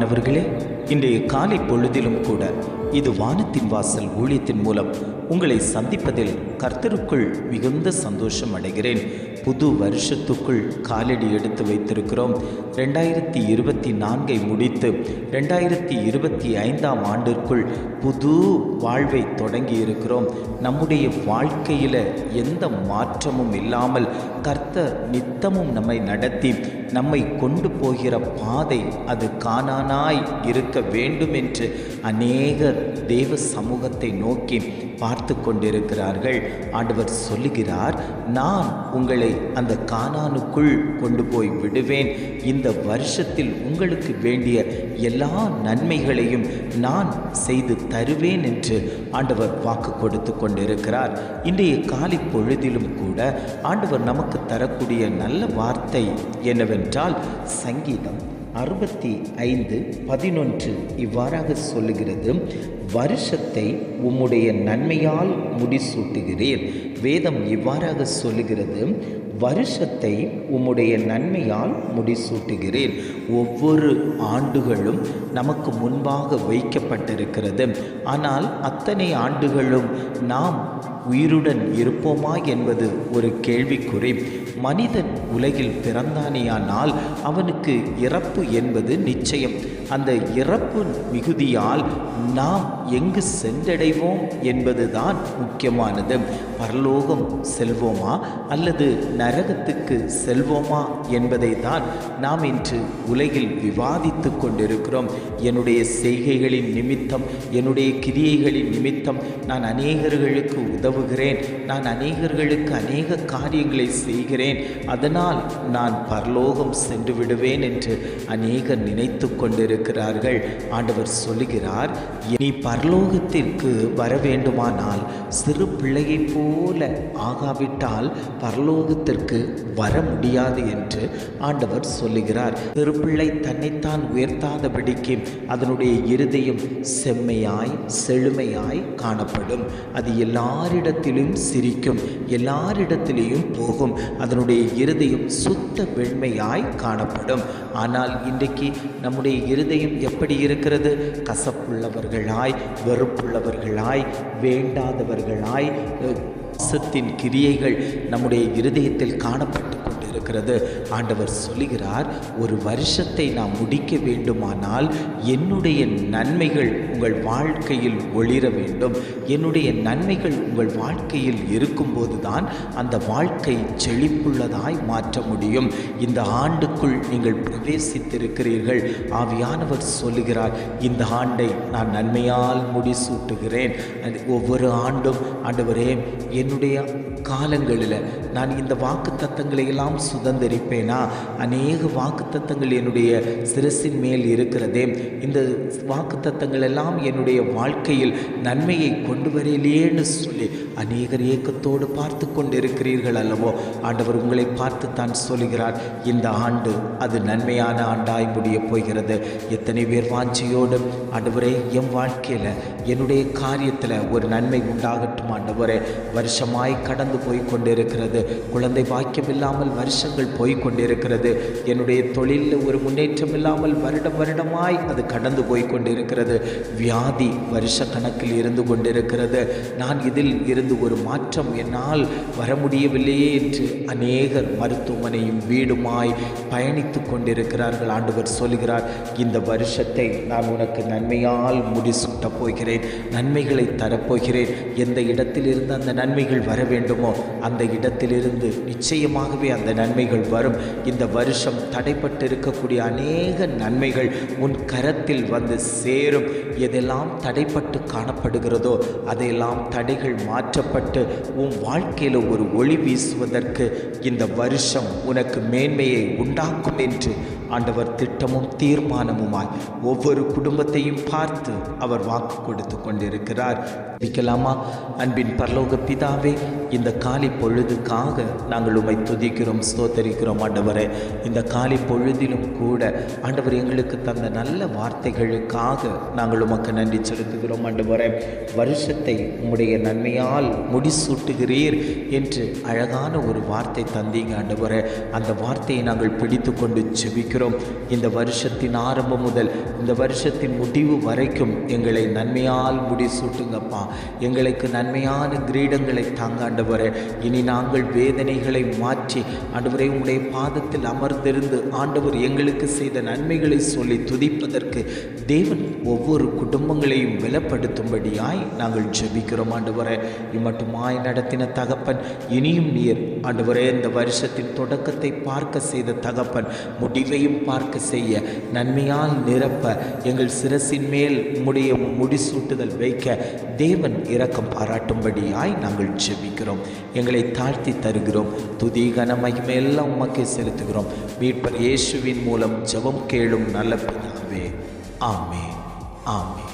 பிரியமானவர்களே இன்றைய காலை பொழுதிலும் கூட இது வானத்தின் வாசல் ஊழியத்தின் மூலம் உங்களை சந்திப்பதில் கர்த்தருக்குள் மிகுந்த சந்தோஷம் அடைகிறேன். புது வருஷத்துக்குள் காலடி எடுத்து வைத்திருக்கிறோம். ரெண்டாயிரத்தி இருபத்தி நான்கை முடித்து ரெண்டாயிரத்தி இருபத்தி ஐந்தாம் ஆண்டிற்குள் புது வாழ்வை தொடங்கி இருக்கிறோம். நம்முடைய வாழ்க்கையில் எந்த மாற்றமும் இல்லாமல் கர்த்தர் நித்தமும் நம்மை நடத்தி நம்மை கொண்டு போகிற பாதை அது காணானாய் இருக்க வேண்டும் என்று அநேகர் தேவ சமூகத்தை நோக்கி பார்த்து பார்த்து கொண்டிருக்கிறார்கள் ஆண்டவர் சொல்லுகிறார் நான் உங்களை அந்த கானானுக்குள் கொண்டு போய் விடுவேன். இந்த வருஷத்தில் உங்களுக்கு வேண்டிய எல்லா நன்மைகளையும் நான் செய்து தருவேன் என்று ஆண்டவர் வாக்கு கொடுத்து கொண்டிருக்கிறார். இன்றைய காலை பொழுதிலும் கூட ஆண்டவர் நமக்கு தரக்கூடிய நல்ல வார்த்தை என்னவென்றால் சங்கீதம். அறுபத்தி ஐந்து பதினொன்று இவ்வாறாக சொல்லுகிறது. வருஷத்தை உம்முடைய நன்மையால் முடிசூட்டுகிறேன். வேதம் இவ்வாறாக சொல்லுகிறது. வருஷத்தை உம்முடைய நன்மையால் முடிசூட்டுகிறேன் ஒவ்வொரு ஆண்டுகளும் நமக்கு முன்பாக வைக்கப்பட்டிருக்கிறது. ஆனால் அத்தனை ஆண்டுகளும் நாம் உயிருடன் இருப்போமா என்பது ஒரு கேள்விக்குறி. மனிதன் உலகில் பிறந்தானேயானால் அவனுக்கு இறப்பு என்பது நிச்சயம். அந்த இறப்பு மிகுதியால் நாம் எங்கு சென்றடைவோம் என்பதுதான் முக்கியமானது. பரலோகம் செல்வோமா அல்லது நரகத்துக்கு செல்வோமா என்பதை தான் நாம் இன்று உலகில் விவாதித்து கொண்டிருக்கிறோம். என்னுடைய செய்கைகளின் நிமித்தம் என்னுடைய கிரியைகளின் நிமித்தம் நான் அநேகர்களுக்கு உதவுகிறேன் நான் அநேகர்களுக்கு அநேக காரியங்களை செய்கிறேன். அதனால் நான் பரலோகம் சென்று விடுவேன் என்று அநேகர் நினைத்து கொண்டிருக்கிறார்கள். ஆண்டவர் சொல்லுகிறார் நீ பரலோகத்திற்கு வர வேண்டுமானால் சிறு பிள்ளையைப் போ போல ஆகாவிட்டால் பரலோகத்திற்கு வர முடியாது என்று ஆண்டவர் சொல்லுகிறார். திருப்பிள்ளை தன்னைத்தான் உயர்த்தாதபடிக்கு அதனுடைய இருதயம் செம்மையாய் செழுமையாய் காணப்படும். அது எல்லாரிடத்திலும் சிரிக்கும் எல்லாரிடத்திலேயும் போகும். அதனுடைய இருதயம் சுத்த வெண்மையாய் காணப்படும். ஆனால் இன்றைக்கு நம்முடைய இருதயம் எப்படி இருக்கிறது? கசப்புள்ளவர்களாய் வெறுப்புள்ளவர்களாய் வேண்டாதவர்களாய் பாசத்தின் கிரியைகள் நம்முடைய இருதயத்தில் காணப்பட்டு இருக்கிறது. ஆண்டவர் சொல்லுகிறார் ஒரு வருஷத்தை நாம் முடிக்க வேண்டுமானால் என்னுடைய நன்மைகள் உங்கள் வாழ்க்கையில் ஒளிர வேண்டும். என்னுடைய நன்மைகள் உங்கள் வாழ்க்கையில் இருக்கும்போது தான் அந்த வாழ்க்கை செழிப்புள்ளதாய் மாற்ற முடியும். இந்த ஆண்டுக்குள் நீங்கள் பிரவேசித்திருக்கிறீர்கள். ஆவியானவர் சொல்லுகிறார் இந்த ஆண்டை நான் நன்மையால் முடிசூட்டுகிறேன். அது ஒவ்வொரு ஆண்டும் ஆண்டவரே என்னுடைய காலங்களில் நான் இந்த வாக்கு தத்தங்களை எல்லாம் சுதந்திரிப்பேனா? அநேக வாக்குத்தத்தங்கள் என்னுடைய சிரசின் மேல் இருக்கிறதே. இந்த வாக்குத்தத்தங்கள் எல்லாம் என்னுடைய வாழ்க்கையில் நன்மையை கொண்டு வரலையேன்னு சொல்லி அநேகர் ஏக்கத்தோடு பார்த்து கொண்டிருக்கிறீர்கள் அல்லவோ? ஆண்டவர் உங்களை பார்த்து தான் சொல்கிறார். இந்த ஆண்டு அது நன்மையான ஆண்டாய் முடியப் போகிறது. எத்தனை பேர் வாஞ்சியோடு ஆண்டவரே என் வாழ்க்கையில் என்னுடைய காரியத்தில் ஒரு நன்மை உண்டாகட்டும் ஆண்டவரே. வருஷமாய் கடந்து போய் கொண்டிருக்கிறது. குழந்தை பாக்கியம் இல்லாமல் வருஷங்கள் போய்கொண்டிருக்கிறது என்னுடைய தொழிலில் ஒரு முன்னேற்றம் இல்லாமல் வருடம் வருடமாய் அது கடந்து போய்கொண்டிருக்கிறது வியாதி வருஷ கணக்கில் இருந்து கொண்டிருக்கிறது. நான் இதில் இருந்து ஒரு மாற்றம் என்னால் வர முடியவில்லையே என்று அநேகர் மருத்துவமனையும் வீடுமாய் பயணித்து கொண்டிருக்கிறார்கள். ஆண்டவர் சொல்கிறார் இந்த வருஷத்தை நான் உனக்கு நன்மையால் முடிசூட்டப் போகிறேன். நன்மைகளை தரப்போகிறேன். எந்த இடத்திலிருந்து அந்த நன்மைகள் வர வேண்டுமோ அந்த இடத்திலிருந்து நிச்சயமாகவே அந்த நன்மை நன்மைகள் வரும். இந்த வருஷம் தடைப்பட்டு இருக்கக்கூடிய அநேக நன்மைகள் உன் கரத்தில் வந்து சேரும். எதெல்லாம் தடைப்பட்டு காணப்படுகிறதோ அதையெல்லாம் தடைகள் மாற்றப்பட்டு உன் வாழ்க்கையில் ஒரு ஒளி வீசுவதற்கு இந்த வருஷம் உனக்கு மேன்மையை உண்டாக்கும் என்று ஆண்டவர் திட்டமும் தீர்மானமுமாய் ஒவ்வொரு குடும்பத்தையும் பார்த்து அவர் வாக்கு கொடுத்து கொண்டிருக்கிறார். வைக்கலாமா அன்பின் பரலோக பிதாவே இந்த காலை பொழுதுக்காக நாங்கள் உம்மை துதிக்கிறோம் ஸ்தோத்தரிக்கிறோம் ஆண்டவரே. இந்த காலை பொழுதிலும் கூட ஆண்டவர் எங்களுக்கு தந்த நல்ல வார்த்தைகளுக்காக நாங்கள் உமக்கு நன்றி செலுத்துகிறோம் ஆண்டவரே. வருஷத்தை உம்முடைய நன்மையால் முடிசூட்டுகிறீர் என்று அழகான ஒரு வார்த்தை தந்தீங்க ஆண்டவரே. அந்த வார்த்தையை நாங்கள் பிடித்து கொண்டு ஜெபிக்கிறோம். இந்த வருஷத்தின் ஆரம்பம் முதல் இந்த வருஷத்தின் முடிவு வரைக்கும் எங்களை நன்மையால் முடிசூட்டுங்கப்பா. எங்களுக்கு நன்மையான கிரீடங்களை தாங்க ஆண்டவரே. இனி நாங்கள் வேதனைகளை மாற்றி ஆண்டவரே உங்களுடைய பாதத்தில் அமர்ந்திருந்து ஆண்டவர் எங்களுக்கு செய்த நன்மைகளை சொல்லி துதிப்பதற்கு தேவன் ஒவ்வொரு குடும்பங்களையும் பலப்படுத்தும்படியாய் நாங்கள் ஜெபிக்கிறோம் ஆண்டவரே. இம்மட்டுமாய் நடத்தின தகப்பன் இனியும் நீர் ஆண்டவரே இந்த வருஷத்தின் தொடக்கத்தை பார்க்க செய்த தகப்பன் முடிவையும் பார்க்க செய்ய நன்மையால் நிரப்ப எங்கள் சிரசின் மேல் உம்முடைய முடிசூட்டுதல் வைக்க தேவன் இரக்கம் பாராட்டும்படியாய் நாங்கள் ஜெபிக்கிறோம். எங்களை தாழ்த்தி தருகிறோம். துதி கன எல்லாம் உமக்கே செலுத்துகிறோம். மீட்பர் இயேசுவின் மூலம் ஜெபம் கேளும் நல்ல பிதாவே. ஆமே ஆமே